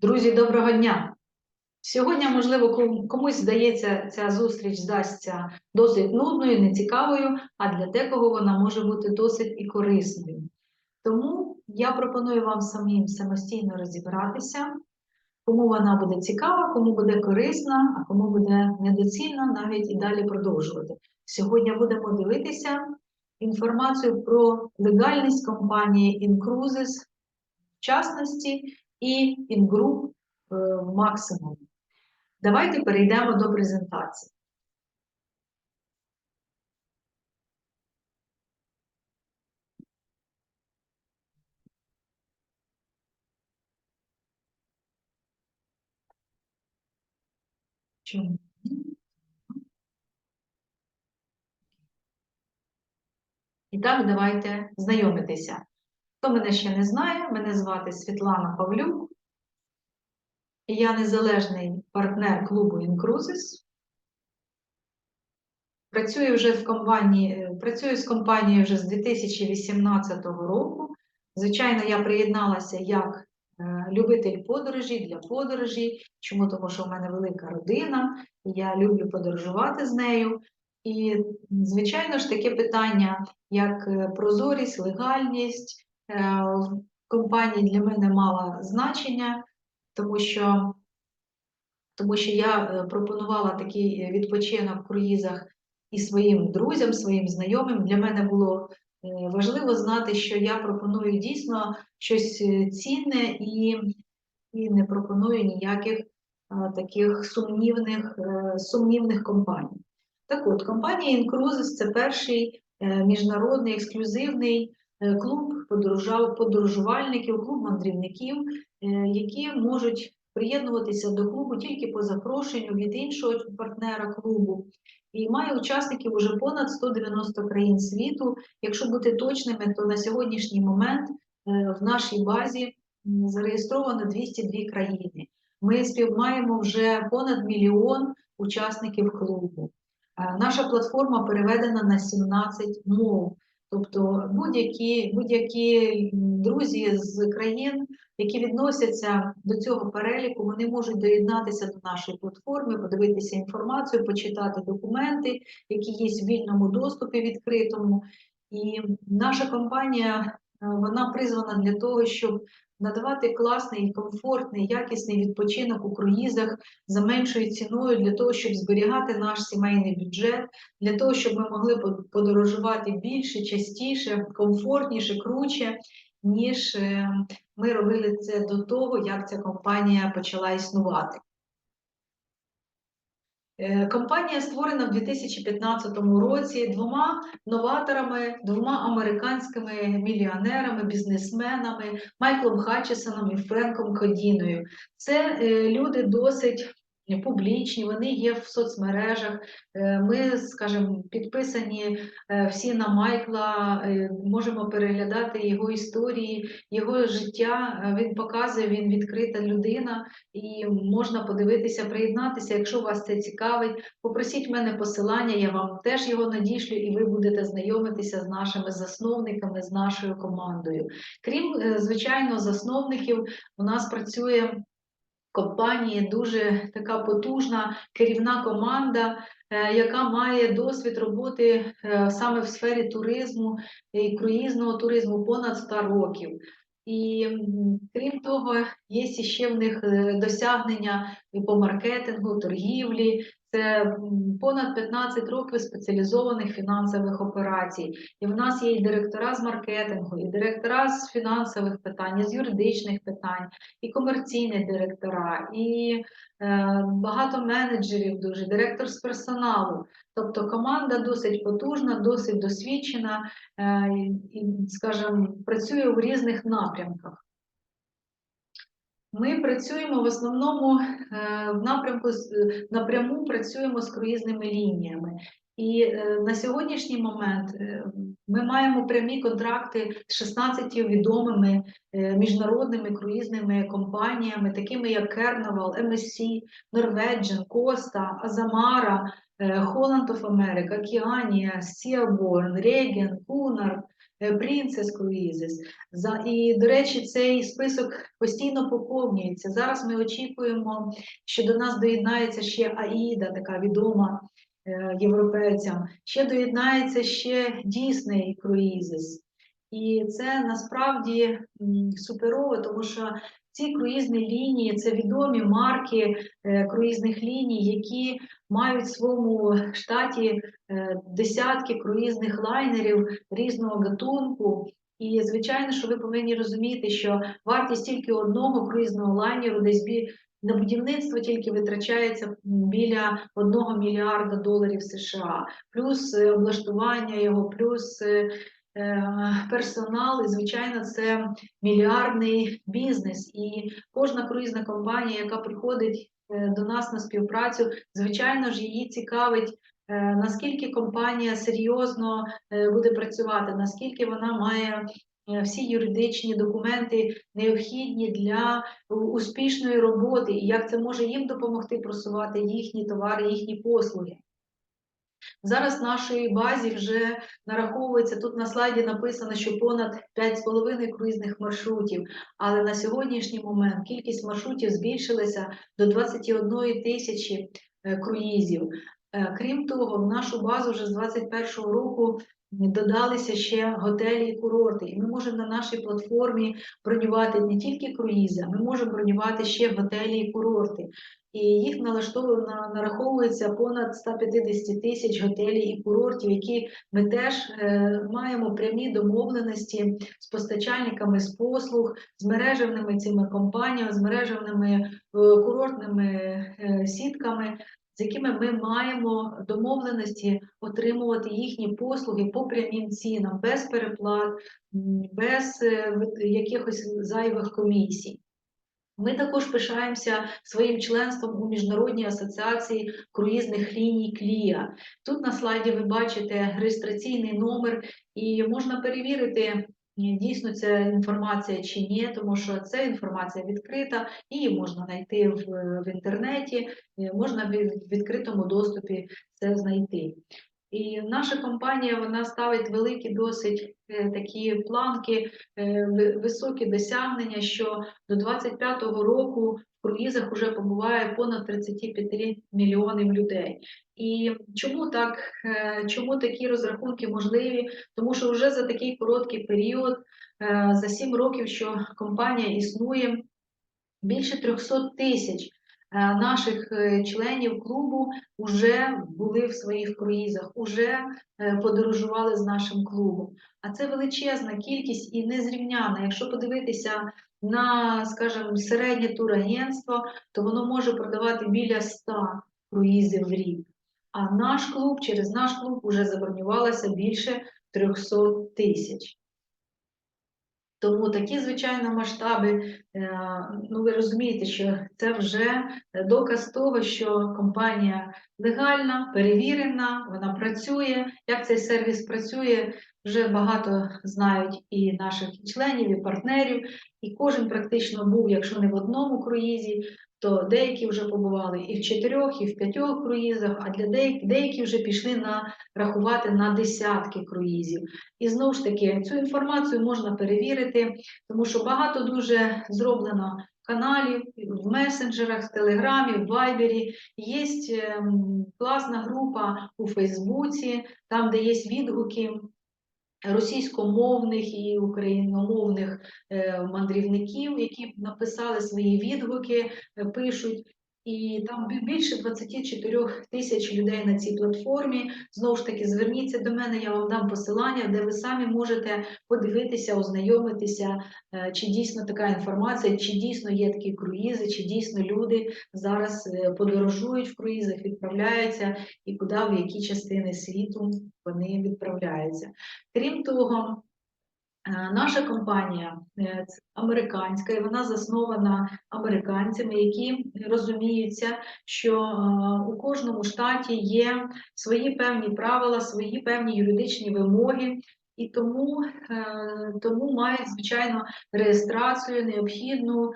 Друзі, доброго дня! Сьогодні, можливо, комусь здається, ця зустріч здасться досить нудною, нецікавою, а для декого вона може бути досить і корисною. Тому я пропоную вам самим самостійно розібратися, кому вона буде цікава, кому буде корисна, а кому буде недоцільна, навіть і далі продовжувати. Сьогодні будемо дивитися інформацію про легальність компанії Incruises, в частності, і Ingroup е, максимум. Давайте перейдемо до презентації. Чому? І так, давайте знайомитися. Хто мене ще не знає, мене звати Світлана Павлюк. Я незалежний партнер клубу Incruises. Працюю вже в компанії, е, працюю з компанією вже з 2018 року. Звичайно, я приєдналася як е, любитель подорожі для подорожі. Чому? Тому що в мене велика родина, я люблю подорожувати з нею. І, звичайно ж, таке питання, як е, прозорість, легальність е, в компанії для мене мало значення, тому що, тому що я е, пропонувала такий відпочинок в круїзах і своїм друзям, своїм знайомим. Для мене було важливо знати, що я пропоную дійсно щось цінне і, і не пропоную ніяких таких сумнівних, сумнівних компаній. Так от, компанія Incruises – це перший е, міжнародний ексклюзивний е, клуб подорожувальників, клуб мандрівників, е, які можуть приєднуватися до клубу тільки по запрошенню від іншого партнера клубу. І має учасників уже понад 190 країн світу. Якщо бути точними, то на сьогоднішній момент в нашій базі зареєстровано 202 країни. Ми співмаємо вже понад мільйон учасників клубу. Е, Наша платформа переведена на 17 мов. Тобто будь-які будь-які друзі з країн, які відносяться до цього переліку, вони можуть доєднатися до нашої платформи, подивитися інформацію, почитати документи, які є в вільному доступі відкритому. І наша компанія е, вона призвана для того, щоб надавати класний, комфортний, якісний відпочинок у круїзах за меншою ціною для того, щоб зберігати наш сімейний бюджет, для того, щоб ми могли под- подорожувати більше, частіше, комфортніше, круче, ніж е, ми робили це до того, як ця компанія почала існувати. Е, Компанія створена в 2015 році двома новаторами, двома американськими мільйонерами, бізнесменами Майклом Хатчесоном і Френком Кодіною. Це е, люди досить публічні, вони є в соцмережах. Е, Ми, скажімо, підписані е, всі на Майкла, е, можемо переглядати його історії, його життя. Е, Він показує, він відкрита людина, і можна подивитися, приєднатися. Якщо вас це цікавить, попросіть мене посилання, я вам теж його надішлю, і ви будете знайомитися з нашими засновниками, з нашою командою. Крім, е, звичайно, засновників, у нас працює компанії дуже така потужна керівна команда, е, яка має досвід роботи е, саме в сфері туризму і круїзного туризму понад 100 років. І крім того, є ще в них е, досягнення і по маркетингу, торгівлі. Це понад 15 років спеціалізованих фінансових операцій. І в нас є і директора з маркетингу, і директора з фінансових питань, і з юридичних питань, і комерційні директора, і е, багато менеджерів дуже, директор з персоналу. Тобто команда досить потужна, досить досвідчена е, і, скажімо, працює в різних напрямках. Ми працюємо в основному е, в напрямку е, напряму працюємо з круїзними лініями. І е, на сьогоднішній момент ми маємо прямі контракти з 16 відомими міжнародними круїзними компаніями, такими як Carnival, MSC, Norwegian, Azamara, е, Holland of America, Oceania, Seabourn, Regen, Cunard, е, Princess За, і, до речі, цей список постійно поповнюється. Зараз ми очікуємо, що до нас доєднається ще Аїда, така відома е, європейцям. Ще доєднається ще Дісней Круїзис. І це насправді суперово, тому що ці круїзні лінії це відомі марки е, круїзних ліній, які мають в своєму штаті е, десятки круїзних лайнерів різного гатунку. І звичайно, що ви повинні розуміти, що вартість тільки одного круїзного лайнеру десь бі... на будівництво тільки витрачається біля 1 мільярда доларів США, плюс е, облаштування його, плюс персонал, і звичайно, це мільярдний бізнес. І кожна круїзна компанія, яка приходить е, до нас на співпрацю, звичайно ж, її цікавить. е, Наскільки компанія серйозно е, буде працювати, наскільки вона має е, всі юридичні документи необхідні для успішної роботи, і як це може їм допомогти просувати їхні товари, їхні послуги. Зараз в нашій базі вже нараховується, тут на слайді написано, що понад 5,5 круїзних маршрутів, але на сьогоднішній момент кількість маршрутів збільшилася до 21 тисячі е, круїзів. Е, Крім того, в нашу базу вже з 2021 року додалися ще готелі і курорти, і ми можемо на нашій платформі бронювати не тільки круїзи, а ми можемо бронювати ще готелі і курорти і їх налаштовано нараховується понад 150 тисяч готелів і курортів, які ми теж е, маємо прямі домовленості з постачальниками з послуг, з мережевними цими компаніями, з мережевними е, курортними сітками. З якими ми маємо домовленості отримувати їхні послуги по прямим цінам, без переплат, без е, якихось зайвих комісій. Ми також пишаємося своїм членством у Міжнародній асоціації круїзних ліній Клія. Тут на слайді ви бачите реєстраційний номер, і можна перевірити, дійсно ця інформація чи ні, тому що це інформація відкрита, її можна знайти в, в інтернеті, можна в відкритому доступі це знайти. І наша компанія вона ставить великі досить такі планки, е, високі досягнення, що до 25-го року в круїзах вже побуває понад 35 мільйонів людей. І чому так, е, чому такі розрахунки можливі? Тому що вже за такий короткий період, е, за 7 років, що компанія існує, більше 300 тисяч е, наших е, членів клубу вже були в своїх круїзах, вже е, подорожували з нашим клубом. А це величезна кількість і незрівняна. Якщо подивитися на, скажімо, середнє турагентство, то воно може продавати біля 100 круїзів в рік. А наш клуб, через наш клуб вже забронювалося більше 300 тисяч. Тому такі, звичайно, масштаби, е, ну ви розумієте, що це вже доказ того, що компанія легальна, перевірена, вона працює. Як цей сервіс працює, вже багато знають і наших членів, і партнерів, і кожен практично був, якщо не в одному круїзі, то деякі вже побували і в чотирьох, і в п'ятьох круїзах, а для деяких деякі вже пішли на рахувати на десятки круїзів. І знову ж таки, цю інформацію можна перевірити, тому що багато дуже зроблено каналів в месенджерах, в Телеграмі, в Вайбері. Є ем, класна група у Фейсбуці, там, де є відгуки російськомовних і україномовних е, мандрівників, які написали свої відгуки, е, пишуть. І там бі- більше 24 тисяч людей на цій платформі. Знову ж таки, зверніться до мене, я вам дам посилання, де ви самі можете подивитися, ознайомитися, е, чи дійсно така інформація, чи дійсно є такі круїзи, чи дійсно люди зараз е, подорожують в круїзах, відправляються, і куди в які частини світу вони відправляються. Крім того, наша компанія е, американська, і вона заснована американцями, які розуміються, що е, у кожному штаті є свої певні правила, свої певні юридичні вимоги. і тому, е, тому мають, звичайно, реєстрацію необхідну е,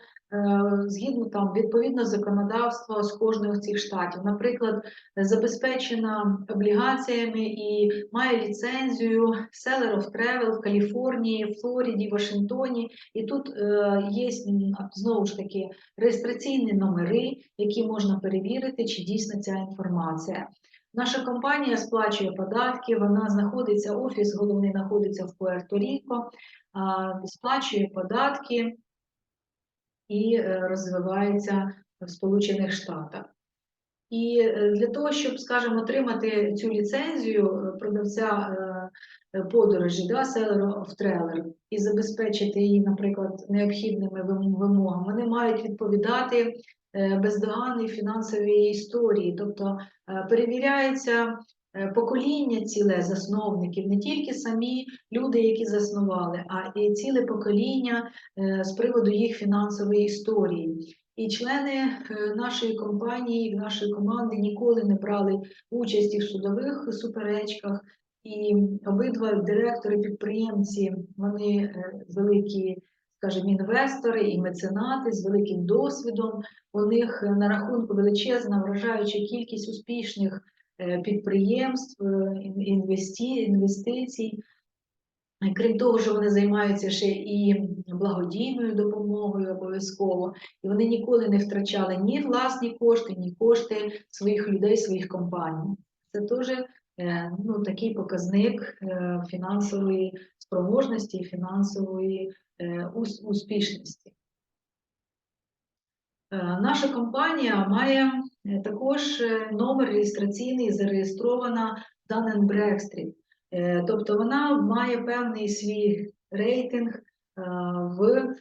згідно там відповідно законодавства з кожного з цих штатів. Наприклад, забезпечена облігаціями і має ліцензію Seller of Travel в Каліфорнії, Флориді, Вашингтоні. І тут е, є знову ж таки реєстраційні номери, які можна перевірити, чи дійсна ця інформація. Наша компанія сплачує податки, вона знаходиться, офіс головний знаходиться в Пуерто-Ріко, а, сплачує податки і е, розвивається в Сполучених Штатах. І е, для того, щоб, скажімо, отримати цю ліцензію е, продавця подорожі, да, seller of trailer, і забезпечити її, наприклад, необхідними вимогами, вони мають відповідати бездоганній фінансовій історії, тобто перевіряється покоління ціле засновників, не тільки самі люди, які заснували, а і ціле покоління е, з приводу їх фінансової історії. І члени е, нашої компанії, нашої команди ніколи не брали участі в судових суперечках. І обидва директори, підприємці, вони е, великі, скажімо, інвестори і меценати з великим досвідом. У них е, на рахунку величезна вражаюча кількість успішних е, підприємств, е, інвестицій. Крім того, що вони займаються ще і благодійною допомогою обов'язково, і вони ніколи не втрачали ні власні кошти, ні кошти своїх людей, своїх компаній. Це теж е, ну, такий показник е, фінансової спроможності і фінансової е, успішності. Е, Наша компанія має е, також е, номер реєстраційний, зареєстрована Dun Bradstreet. Е, Тобто вона має певний свій рейтинг е, в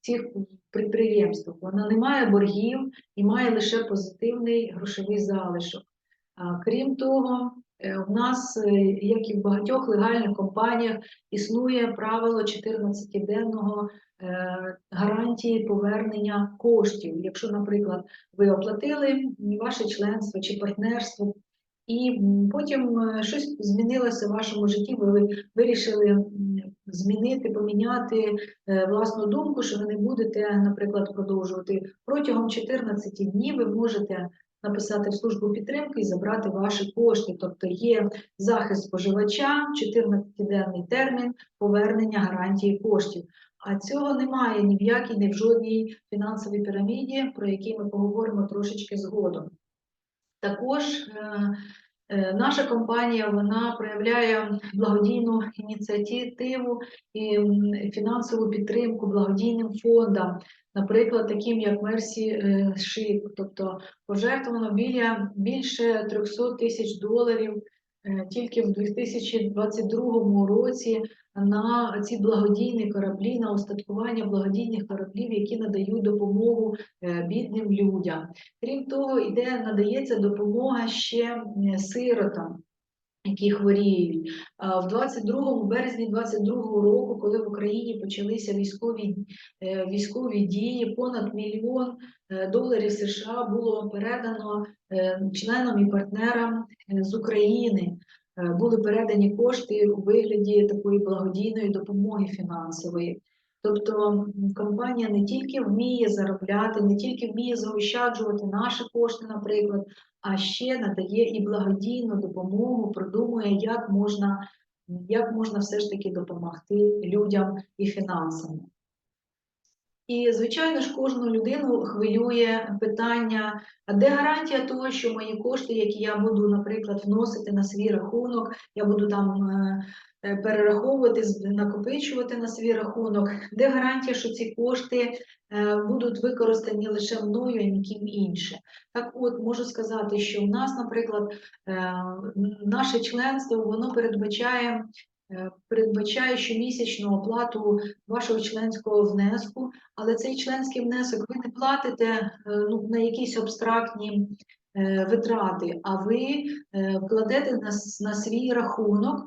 цих підприємствах. Вона не має боргів і має лише позитивний грошовий залишок. Крім того, е, в нас, е, як і в багатьох легальних компаніях, існує правило 14-денного е, гарантії повернення коштів. Якщо, наприклад, ви оплатили ваше членство чи партнерство, і потім е, щось змінилося в вашому житті, ви вирішили змінити, поміняти е, власну думку, що ви не будете, наприклад, продовжувати протягом 14 днів ви можете написати в службу підтримки і забрати ваші кошти. Тобто є захист споживача, 14-денний термін повернення гарантії коштів. А цього немає ні в якій, ні в жодній фінансовій піраміді, про які ми поговоримо трошечки згодом. Також е, наша компанія вона проявляє благодійну ініціативу і фінансову підтримку благодійним фондам, наприклад, таким як Мерсі е, Шип, тобто пожертвовано біля більше 300 тисяч доларів е, тільки в 2022 році на ці благодійні кораблі, на устаткування благодійних кораблів, які надають допомогу е, бідним людям. Крім того, іде надається допомога ще сиротам. Які хворіють в 22 березні 22 року, коли в Україні почалися військові е, військові дії, понад мільйон е, доларів США було передано е, членам і партнерам з України. Були передані кошти у вигляді такої благодійної допомоги фінансової. Тобто компанія не тільки вміє заробляти, не тільки вміє заощаджувати наші кошти, наприклад, а ще надає і благодійну допомогу, продумує, як можна, як можна все ж таки допомогти людям і фінансами. І, звичайно ж, кожну людину хвилює питання, де гарантія того, що мої кошти, які я буду, наприклад, вносити на свій рахунок, я буду там е, перераховувати, накопичувати на свій рахунок, де гарантія, що ці кошти е, будуть використані лише мною, а ніким іншим. Так от, можу сказати, що в нас, наприклад, е, наше членство, воно передбачає е, передбачає щомісячну оплату вашого членського внеску, але цей членський внесок ви не платите е, ну, на якісь абстрактні е, витрати, а ви е, кладете на, на свій рахунок.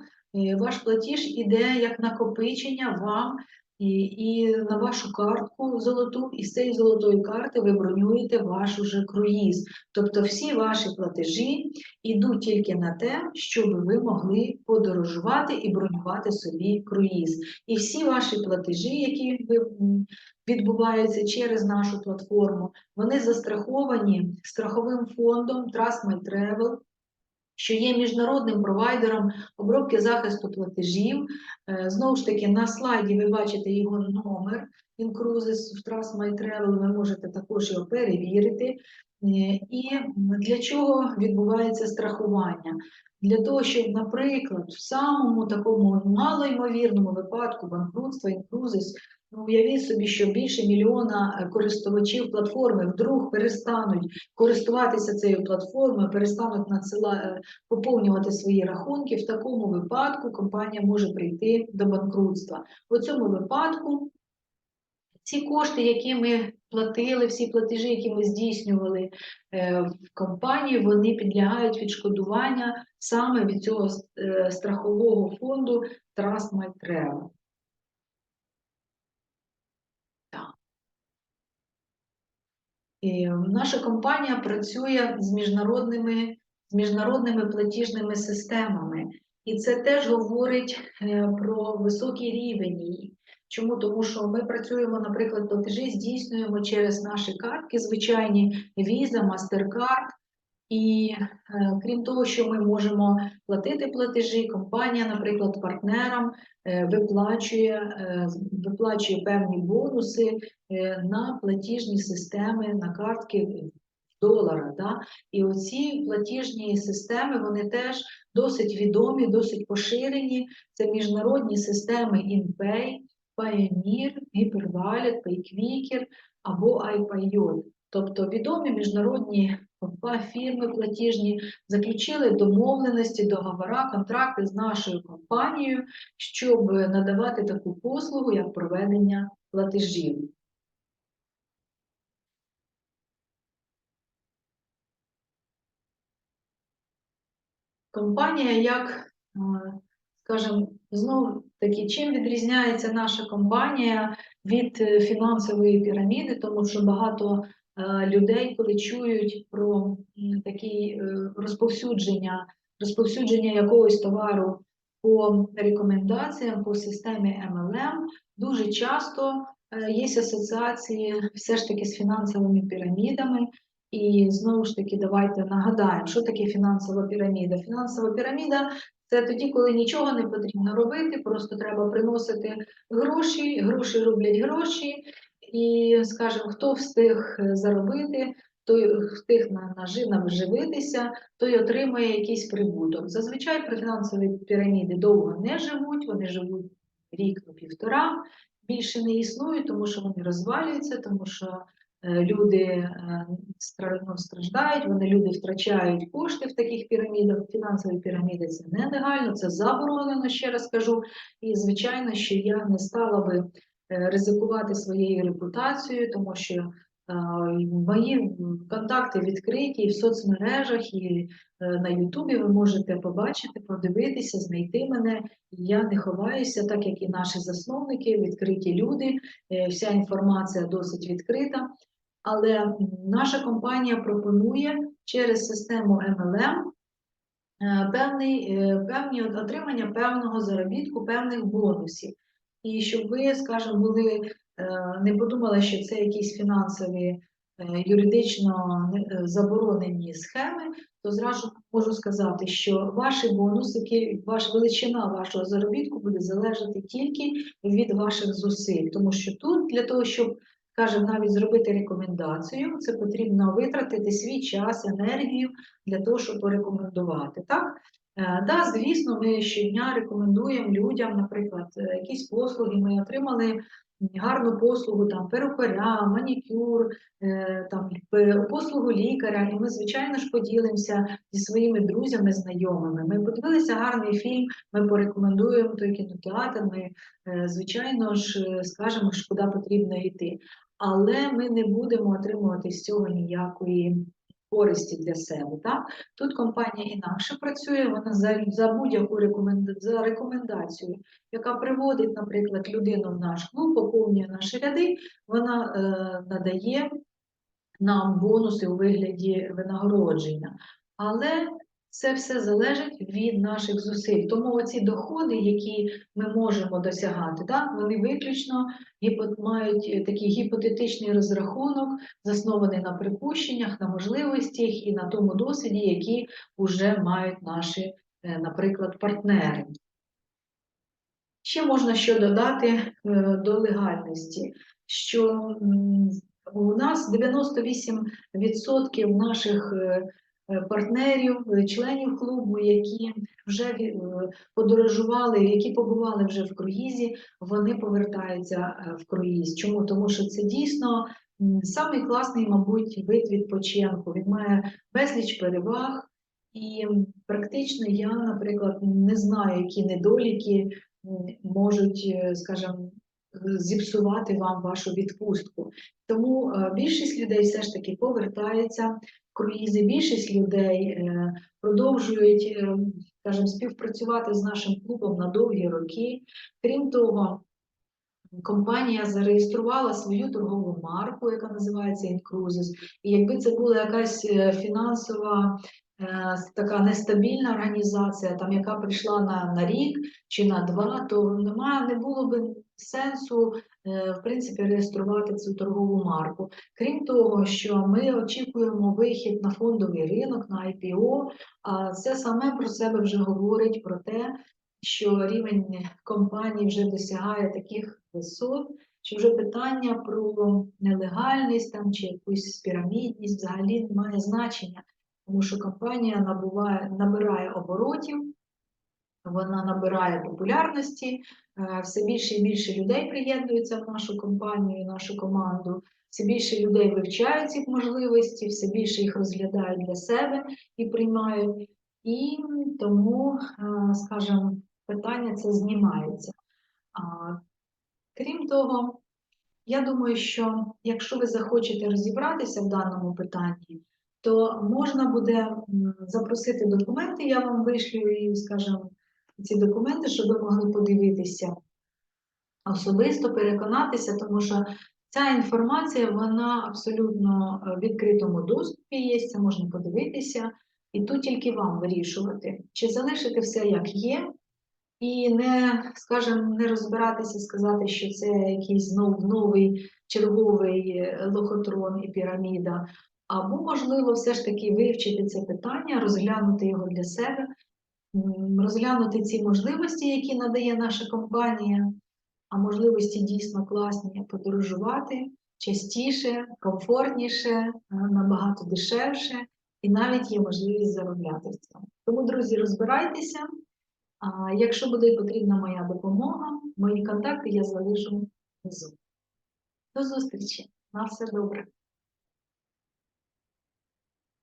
Ваш платіж іде як накопичення вам І, і на вашу картку золоту, і з цієї золотої карти ви бронюєте ваш уже круїз. Тобто всі ваші платежі йдуть тільки на те, щоб ви могли подорожувати і бронювати собі круїз. І всі ваші платежі, які відбуваються через нашу платформу, вони застраховані страховим фондом Trust My Travel, що є міжнародним провайдером обробки захисту платежів. Е, Знову ж таки, на слайді ви бачите його номер Incruises в Trust My Travel, ви можете також його перевірити. Е, І для чого відбувається страхування? Для того, щоб, наприклад, в самому такому малоймовірному випадку банкрутства Incruises, уявіть собі, що більше мільйона е, користувачів платформи вдруг перестануть користуватися цією платформою, перестануть надсила... поповнювати свої рахунки. В такому випадку компанія може прийти до банкрутства. У цьому випадку ці кошти, які ми платили, всі платежі, які ми здійснювали е, в компанії, вони підлягають відшкодування саме від цього е, страхового фонду Trust My Travel. Так. Наша компанія працює з міжнародними, з міжнародними платіжними системами. І це теж говорить е, про високий рівень її. Чому? Тому що ми працюємо, наприклад, платежі здійснюємо через наші картки, звичайні Visa, MasterCard. І е, крім того, що ми можемо платити платежі, компанія, наприклад, партнерам е, виплачує, е, виплачує певні бонуси е, на платіжні системи, на картки в доларах. Да? І оці платіжні системи вони теж досить відомі, досить поширені. Це міжнародні системи InPay, Payoneer, HyperWallet, PayQuicker або iPayot. Тобто відомі міжнародні компа- фірми платіжні заключили домовленості, договори, контракти з нашою компанією, щоб надавати таку послугу, як проведення платежів. Компанія як, скажімо, знову таки, чим відрізняється наша компанія від е, фінансової піраміди, тому що багато людей, коли чують про такі е, розповсюдження, розповсюдження якогось товару по рекомендаціям, по системі MLM, дуже часто е, є асоціації все ж таки з фінансовими пірамідами. І знову ж таки, давайте нагадаємо, що таке фінансова піраміда. Фінансова піраміда це тоді, коли нічого не потрібно робити, просто треба приносити гроші, гроші роблять гроші, і, скажімо, хто встиг заробити, той встиг на, нажи- наживитися, той отримує якийсь прибуток. Зазвичай при фінансовій піраміді довго не живуть, вони живуть рік на півтора, більше не існують, тому що вони розвалюються, тому що е, люди е, ну, страждають, вони люди втрачають кошти в таких пірамідах. Фінансові піраміди це нелегально, це заборонено, ще раз кажу. І звичайно, що я не стала би ризикувати своєю репутацією, тому що е, мої контакти відкриті і в соцмережах, і е, на Ютубі ви можете побачити, подивитися, знайти мене. Я не ховаюся, так як і наші засновники, відкриті люди, е, вся інформація досить відкрита. Але наша компанія пропонує через систему MLM е, певний, е, певні отримання певного заробітку, певних бонусів. І щоб ви, скажімо, були е, не подумали, що це якісь фінансові е, юридично е, заборонені схеми, то зразу можу сказати, що ваші бонуси, ваш величина вашого заробітку буде залежати тільки від ваших зусиль, тому що тут для того, щоб скажімо, навіть зробити рекомендацію, це потрібно витратити свій час, енергію для того, щоб порекомендувати. Так? Е, Да, звісно, ми щодня рекомендуємо людям, наприклад, е, якісь послуги. Ми отримали гарну послугу там перукаря, манікюр, е, там послугу лікаря, і ми, звичайно ж, поділимося зі своїми друзями, знайомими. Ми подивилися гарний фільм, ми порекомендуємо той кінотеатр. Ми, звичайно ж, скажемо, що куди потрібно йти. Але ми не будемо отримувати з цього ніякої користі для себе. Так? Тут компанія інакше працює, вона за, за будь-яку рекоменда... рекомендацію, яка приводить, наприклад, людину в наш клуб, поповнює наші ряди, вона е, надає нам бонуси у вигляді винагородження. Але це все залежить від наших зусиль. Тому оці доходи, які ми можемо досягати, так, вони виключно мають такий гіпотетичний розрахунок, заснований на припущеннях, на можливостях і на тому досвіді, які вже мають наші, е, наприклад, партнери. Ще можна що додати е, до легальності, що у нас 98% наших е, партнерів, е, членів клубу, які вже е, подорожували, які побували вже в круїзі, вони повертаються е, в круїз. Чому? Тому що це дійсно самий класний, мабуть, вид відпочинку. Він має безліч переваг. І практично я, наприклад, не знаю, які недоліки можуть, е, скажімо, зіпсувати вам вашу відпустку. Тому е, більшість людей все ж таки повертається круїзи, більшість людей е, продовжують, е, скажімо, співпрацювати з нашим клубом на довгі роки. Крім того, компанія зареєструвала свою торгову марку, яка називається Incruises. І якби це була якась е, фінансова е, така нестабільна організація, там яка прийшла на, на рік чи на два, то немає, не було би сенсу е, в принципі реєструвати цю торгову марку. Крім того, що ми очікуємо вихід на фондовий ринок, на IPO, а це саме про себе вже говорить про те, що рівень компанії вже досягає таких висот, що вже питання про нелегальність там чи якусь пірамідність взагалі не має значення, тому що компанія набуває, набирає оборотів, вона набирає популярності, е, все більше і більше людей приєднуються в нашу компанію, нашу команду. Все більше людей вивчають ці можливості, все більше їх розглядають для себе і приймають. І тому, е, скажімо, питання це знімається. Крім того, я думаю, що якщо ви захочете розібратися в даному питанні, то можна буде запросити документи, я вам вишлю і, скажімо, ці документи, щоб ви могли подивитися особисто, переконатися, тому що ця інформація вона абсолютно е, в відкритому доступі є, це можна подивитися, і тут тільки вам вирішувати, чи залишити все як є, і не, скажімо, не розбиратися, сказати, що це якийсь знов новий черговий е, лохотрон і піраміда. Або, можливо, все ж таки вивчити це питання, розглянути його для себе, розглянути ці можливості, які надає наша компанія, а можливості дійсно класні подорожувати частіше, комфортніше, е, набагато дешевше, і навіть є можливість заробляти в цьому. Тому, друзі, розбирайтеся. Якщо буде потрібна моя допомога, мої контакти я залишу внизу. До зустрічі! На все добре!